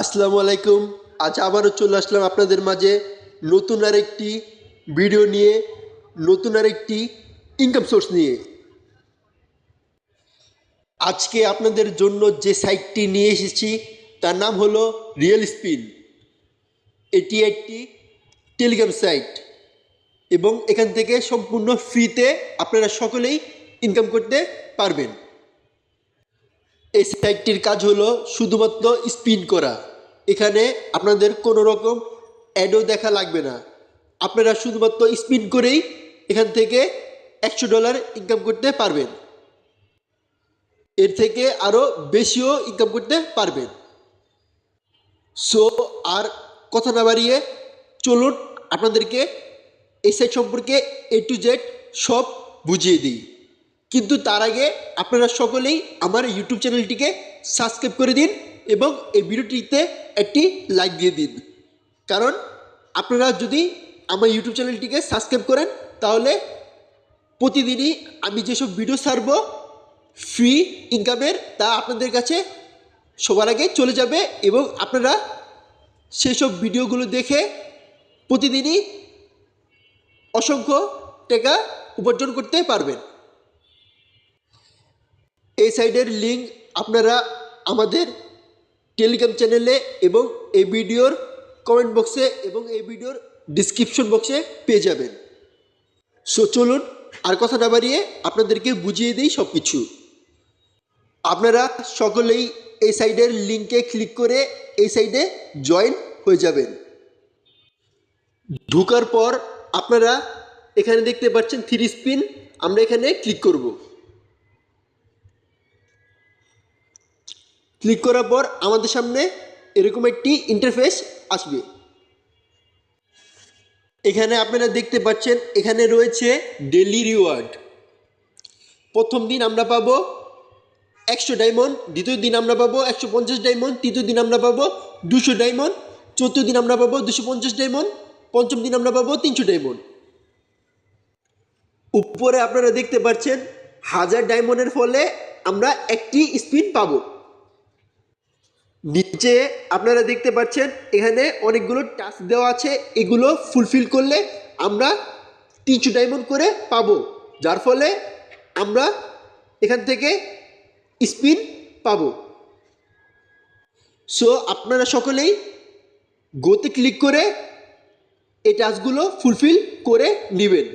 আসসালামু আলাইকুম। আজ আবারও চলে আসলাম আপনাদের মাঝে নতুন আর একটি ভিডিও নিয়ে, নতুন আর একটি ইনকাম সোর্স নিয়ে। আজকে আপনাদের জন্য যে সাইটটি নিয়ে এসেছি, তার নাম হলো রিয়েল স্পিন এটি একটি টেলিগ্রাম সাইট এবং এখান থেকে সম্পূর্ণ ফ্রিতে আপনারা সকলেই ইনকাম করতে পারবেন। এই সাইটটির কাজ হলো শুধুমাত্র স্পিন করা। এখানে আপনাদের কোনো রকম অ্যাডও দেখা লাগবে না। আপনারা শুধুমাত্র স্পিন করেই এখান থেকে একশো ডলার ইনকাম করতে পারবেন। এর থেকে আরও বেশিও ইনকাম করতে পারবেন। সো, আর কথা না বাড়িয়ে চলুন আপনাদেরকে এই সাইট সম্পর্কে এ টু জেড সব বুঝিয়ে দিই। কিন্তু তার আগে আপনারা সকলেই আমার ইউটিউব চ্যানেলটিকে সাবস্ক্রাইব করে দিন এবং এই ভিডিওটিতে একটি লাইক দিয়ে দিন। কারণ আপনারা যদি আমার ইউটিউব চ্যানেলটিকে সাবস্ক্রাইব করেন, তাহলে প্রতিদিনই আমি যেসব ভিডিও ছাড়ব ফ্রি ইনকামের তা আপনাদের কাছে সবার আগে চলে যাবে এবং আপনারা সেসব ভিডিওগুলো দেখে প্রতিদিনই অসংখ্য টাকা উপার্জন করতে পারবেন। এই সাইডের লিঙ্ক আপনারা আমাদের টেলিগ্রাম চ্যানেলে এবং এই ভিডিওর কমেন্ট বক্সে এবং এই ভিডিওর ডিসক্রিপশন বক্সে পেয়ে যাবেন। সো চলুন আর কথা না বাড়িয়ে আপনাদেরকে বুঝিয়ে দিই সব কিছু আপনারা সকলেই এই সাইডের লিঙ্কে ক্লিক করে এই সাইডে জয়েন হয়ে যাবেন। ঢোকার পর আপনারা এখানে দেখতে পাচ্ছেন থ্রি স্পিন আমরা এখানে ক্লিক করব। ক্লিক করার পর আমাদের সামনে এরকম একটি ইন্টারফেস আসবে। এখানে আপনারা দেখতে পাচ্ছেন, এখানে রয়েছে ডেলি রিওয়ার্ড প্রথম দিন আমরা পাবো একশো ডায়মন্ড দ্বিতীয় দিন আমরা পাবো একশো পঞ্চাশ ডায়মন্ড তৃতীয় দিন আমরা পাবো দুশো ডায়মন্ড চতুর্থ দিন আমরা পাবো দুশো পঞ্চাশ ডায়মন্ড পঞ্চম দিন আমরা পাবো তিনশো ডায়মন্ড উপরে আপনারা দেখতে পাচ্ছেন, হাজার ডায়মন্ডের ফলে আমরা একটি স্পিন পাবো। নিচে আপনারা দেখতে পাচ্ছেন, এখানে অনেকগুলো টাস্ক দেওয়া আছে, এগুলো ফুলফিল করলে আমরা তিনশো ডায়মন্ড করে পাবো। যার ফলে আমরা এখান থেকে স্পিন পাবো। সো আপনারা সকলেই গোতে ক্লিক করে এই টাস্কগুলো ফুলফিল করে নেবেন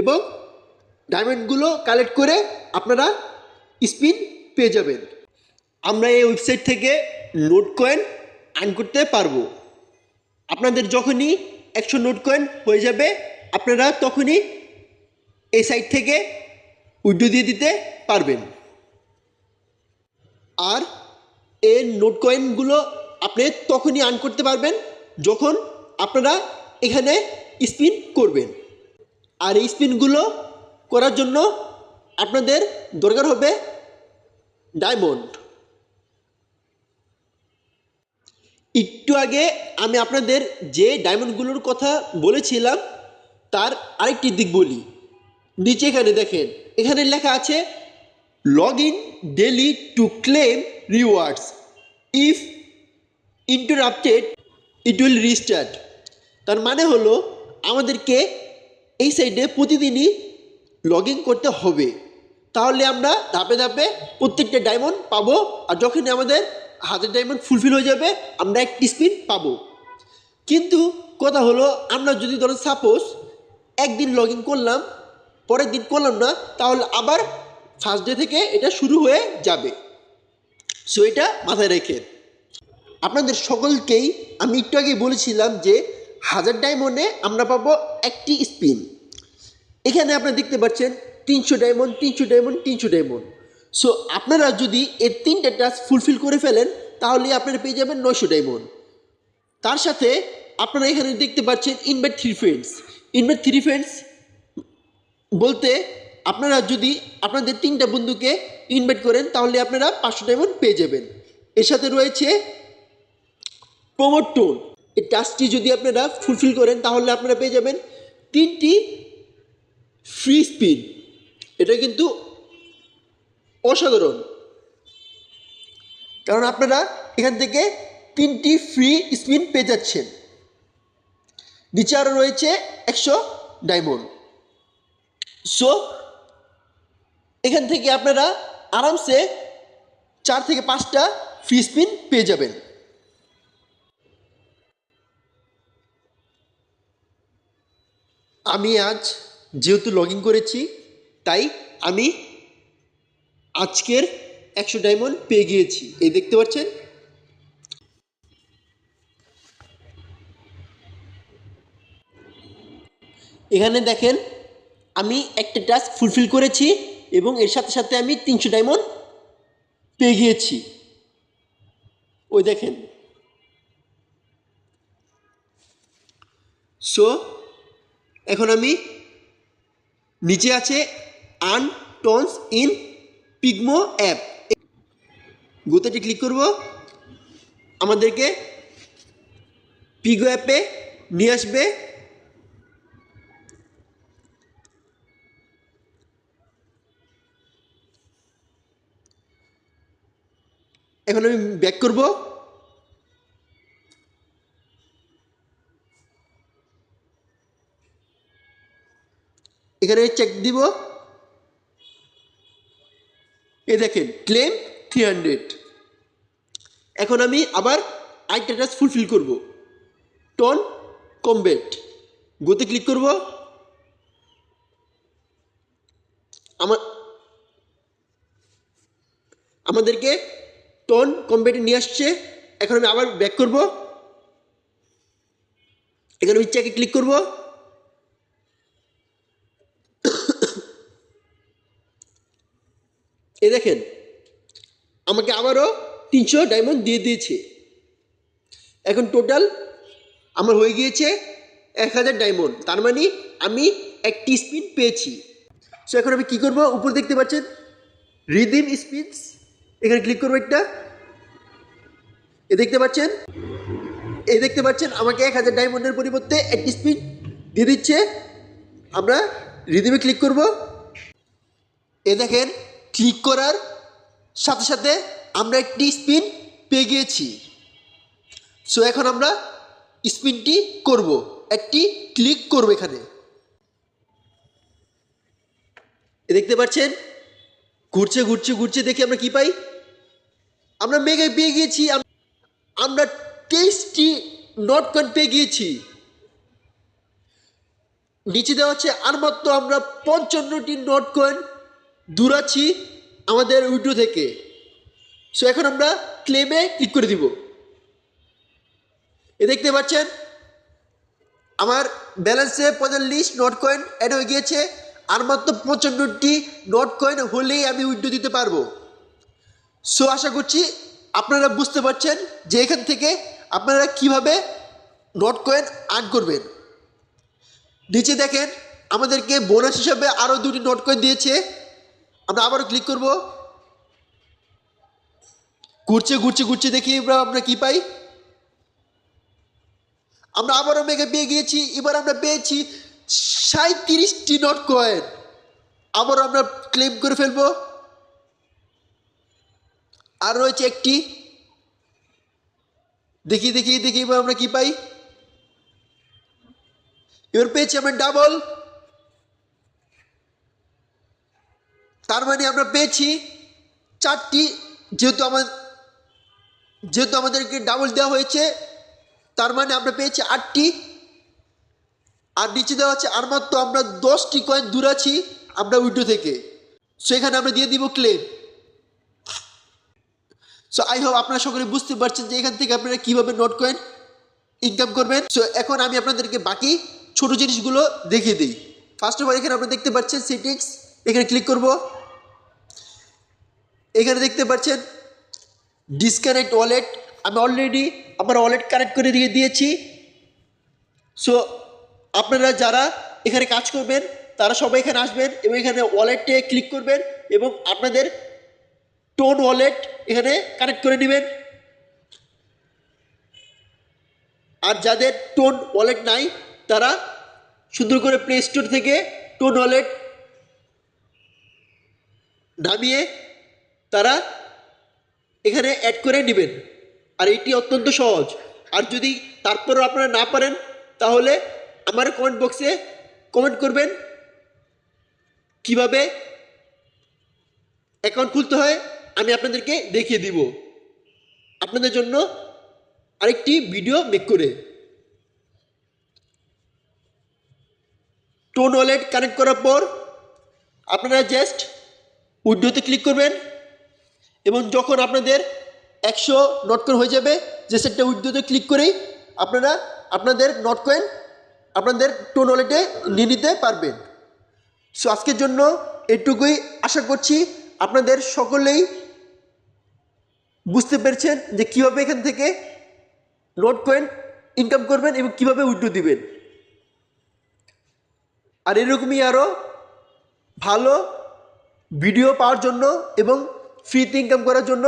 এবং ডায়মন্ডগুলো কালেক্ট করে আপনারা স্পিন পেয়ে যাবেন। আমরা এই ওয়েবসাইট থেকে নোট কয়েন আর্ন করতে পারব। আপনাদের যখনই একশো নোট কয়েন হয়ে যাবে, আপনারা তখনই এই সাইট থেকে উইড্রো দিয়ে দিতে পারবেন। আর এই নোট কয়েনগুলো আপনি তখনই আর্ন করতে পারবেন যখন আপনারা এখানে স্পিন করবেন। আর এই স্পিনগুলো করার জন্য আপনাদের দরকার হবে ডায়মন্ড। একটু আগে আমি আপনাদের যে ডায়মন্ডগুলোর কথা বলেছিলাম, তার আরেকটি দিক বলি। নিচে এখানে দেখেন, এখানে লেখা আছে log in daily to claim rewards if interrupted it will restart তার মানে হলো, আমাদেরকে এই সাইডে প্রতিদিনই লগ ইন করতে হবে। তাহলে আমরা ধাপে ধাপে প্রত্যেকটা ডায়মন্ড পাবো, আর যখনই আমাদের হাজার ডায়মন্ড ফুলফিল হয়ে যাবে, আমরা একটি স্পিন পাবো। কিন্তু কথা হলো, আমরা যদি ধরো সাপোজ একদিন লগ ইন করলাম, পরের দিন করলাম না, তাহলে আবার ফার্স্ট ডে থেকে এটা শুরু হয়ে যাবে। সো এটা মাথায় রেখে। আপনাদের সকলকেই আমি একটু আগে বলেছিলাম যে হাজার ডায়মন্ডে আমরা পাবো একটি স্পিন এখানে আপনারা দেখতে পাচ্ছেন, তিনশো ডায়মন্ড তিনশো ডায়মন্ড তিনশো ডায়মন্ড সো আপনারা যদি এর তিনটে টাস্ক ফুলফিল করে ফেলেন, তাহলে আপনারা পেয়ে যাবেন নয়শো ডায়মন্ড তার সাথে আপনারা এখানে দেখতে পাচ্ছেন invite three friends invite three friends বলতে আপনারা যদি আপনাদের তিনটা বন্ধুকে ইনভাইট করেন, তাহলে আপনারা পাঁচশো ডায়মন্ড পেয়ে যাবেন। এর সাথে রয়েছে প্রমোট টোন এই টাস্কটি যদি আপনারা ফুলফিল করেন, তাহলে আপনারা পেয়ে যাবেন তিনটি ফ্রি স্পিন এটা কিন্তু অসাধারণ। কারণ আপনারা এখান থেকে তিনটি ফ্রি স্পিন পেয়ে যাচ্ছেন। নিচে আরও রয়েছে একশো ডায়মন্ড। সো এখান থেকে আপনারা আরামসে চার থেকে পাঁচটা ফ্রি স্পিন পেয়ে যাবেন। আমি আজ যেহেতু লগ করেছি, তাই আমি আজকের একশো ডায়মন্ড পেয়ে গিয়েছি। এই দেখতে পাচ্ছেন? এখানে দেখেন, আমি একটা টাস্ক ফুলফিল করেছি এবং এর সাথে সাথে আমি তিনশো ডায়মন্ড পেয়ে গিয়েছি। ওই দেখেন। সো এখন আমি নিচে আছে earn tons in Pigmo app গোতাটি click করব। আমাদেরকে পিগো অ্যাপে নিয়ে আসবে। এখন আমি ব্যাক করব। এখানে চেক দিব। এ দেখেন ক্লেম থ্রি হান্ড্রেড এখন আমি আবার আইটা টাস্ক ফুলফিল করব। টন কমবেট গোতে ক্লিক করব। আমার আমাদেরকে টন কমবেটে নিয়ে আসছে। এখন আমি আবার ব্যাক করব। এখানে আমি চেকে ক্লিক করব। এ দেখেন, আমাকে আবারও তিনশো ডায়মন্ড দিয়ে দিয়েছে। এখন টোটাল আমার হয়ে গিয়েছে এক হাজার ডায়মন্ড তার মানে আমি একটি স্পিন পেয়েছি। সো এখন আমি কী করব? উপর দেখতে পাচ্ছেন রিদিম স্পিনস এখানে ক্লিক করব একটা। এ দেখতে পাচ্ছেন, এ দেখতে পাচ্ছেন, আমাকে এক হাজার ডায়মন্ডের পরিবর্তে একটি স্পিন দিয়ে দিচ্ছে। আমরা রিদিমে ক্লিক করব। এ দেখেন ক্লিক করার সাথে সাথে আমরা একটি স্পিন পেয়ে গিয়েছি। সো এখন আমরা স্পিনটি করব। একটি ক্লিক করব এখানে। দেখতে পাচ্ছেন? ঘুরছে ঘুরছে ঘুরছে দেখে আমরা কি পাই? আমরা মেঘে পেয়ে গিয়েছি। আমরা তেইশটি নট কয়েন পেয়ে গিয়েছি। নিচে দেওয়া হচ্ছে আর মাত্র আমরা পঞ্চান্নটি নট কয়েন দূর আছি আমাদের উইডো থেকে। সো এখন আমরা ক্লেমে ক্লিক করে দিব। এ দেখতে পাচ্ছেন, আমার ব্যালেন্সে পঁয়তাল্লিশ নট কয়েন অ্যাড হয়ে গিয়েছে, আর মাত্র পঞ্চান্নটি নট কয়েন হলেই আমি উইডো দিতে পারব। সো আশা করছি আপনারা বুঝতে পারছেন যে এখান থেকে আপনারা কীভাবে নট কয়েন আর্ন করবেন। নিচে দেখেন, আমাদেরকে বোনাস হিসাবে আরও দুটি নট কয়েন দিয়েছে। আমরা আবারও ক্লিক করব। ঘুরছে ঘুরছে ঘুরছে, দেখি এবার আমরা কি পাই? আমরা আবারও মেঘে পেয়ে গিয়েছি, এবার আমরা পেয়েছি সাঁত্রিশটি নট কয়েন আবারও আমরা ক্লেম করে ফেলব। আর রয়েছে একটি। দেখি দেখি দেখি, এবার আমরা কি পাই? এবার পেয়েছি আমরা ডাবল তার মানে আমরা পেয়েছি চারটি, যেহেতু আমার, যেহেতু আমাদেরকে ডাবল দেওয়া হয়েছে, তার মানে আমরা পেয়েছি আটটি। আর নিচে দেওয়া আছে, আর মাত্র আমরা দশটি কয়েন দূর আছি আমরা উইডো থেকে। সেখানে আমরা দিয়ে দিব ক্লেম সো আই হোপ আপনারা সকলে বুঝতে পারছেন যে এখান থেকে আপনারা কীভাবে নোট কয়েন ইনকাম করবেন। সো এখন আমি আপনাদেরকে বাকি ছোট জিনিসগুলো দেখিয়ে দিই। ফার্স্ট অফ অল এখানে আপনারা দেখতে পাচ্ছেন সেটিংস এখানে ক্লিক করব। এখানে দেখতে পাচ্ছেন ডিসকানেক্ট ওয়ালেট আমি অলরেডি আমার ওয়ালেট কানেক্ট করে দিয়ে দিয়েছি। সো আপনারা যারা এখানে কাজ করবেন, তারা সবাই এখানে আসবেন এবং এখানে ওয়ালেটে ক্লিক করবেন এবং আপনাদের টোন ওয়ালেট এখানে কানেক্ট করে নেবেন। আর যাদের টোন ওয়ালেট নাই, তারা সুন্দর করে প্লে স্টোর থেকে টোন ওয়ালেট নামিয়ে তারা এখানে অ্যাড করে নেবেন। আর এটি অত্যন্ত সহজ। আর যদি তারপরও আপনারা না পারেন, তাহলে আমার কমেন্ট বক্সে কমেন্ট করবেন কীভাবে অ্যাকাউন্ট খুলতে হয়, আমি আপনাদেরকে দেখিয়ে দিব। আপনাদের জন্য আরেকটি ভিডিও মেক করে। টোন ওয়ালেট কানেক্ট করার পর আপনারা জাস্ট উইডোতে ক্লিক করবেন। এবং যখন আপনাদের একশো নট কয়েন হয়ে যাবে, যে সেটটা উইডোতে ক্লিক করেই আপনারা আপনাদের নট কয়েন আপনাদের টোন ওয়ালেটে নিয়ে নিতে পারবেন। সো আজকের জন্য এটুকুই আশা করছি আপনাদের সকলেই বুঝতে পেরেছেন যে কীভাবে এখান থেকে নোট কয়েন ইনকাম করবেন এবং কীভাবে উইড্রো দিবেন। আর এরকমই আরও ভালো ভিডিও পাওয়ার জন্য এবং ফ্রিতে ইনকাম করার জন্য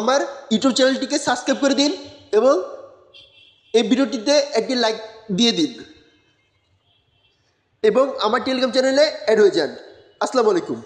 আমার ইউটিউব চ্যানেলটিকে সাবস্ক্রাইব করে দিন এবং এই ভিডিওটিতে একটি লাইক দিয়ে দিন। এবং আমার টেলিগ্রাম চ্যানেলে অ্যাড হয়ে যান। আসসালামু আলাইকুম।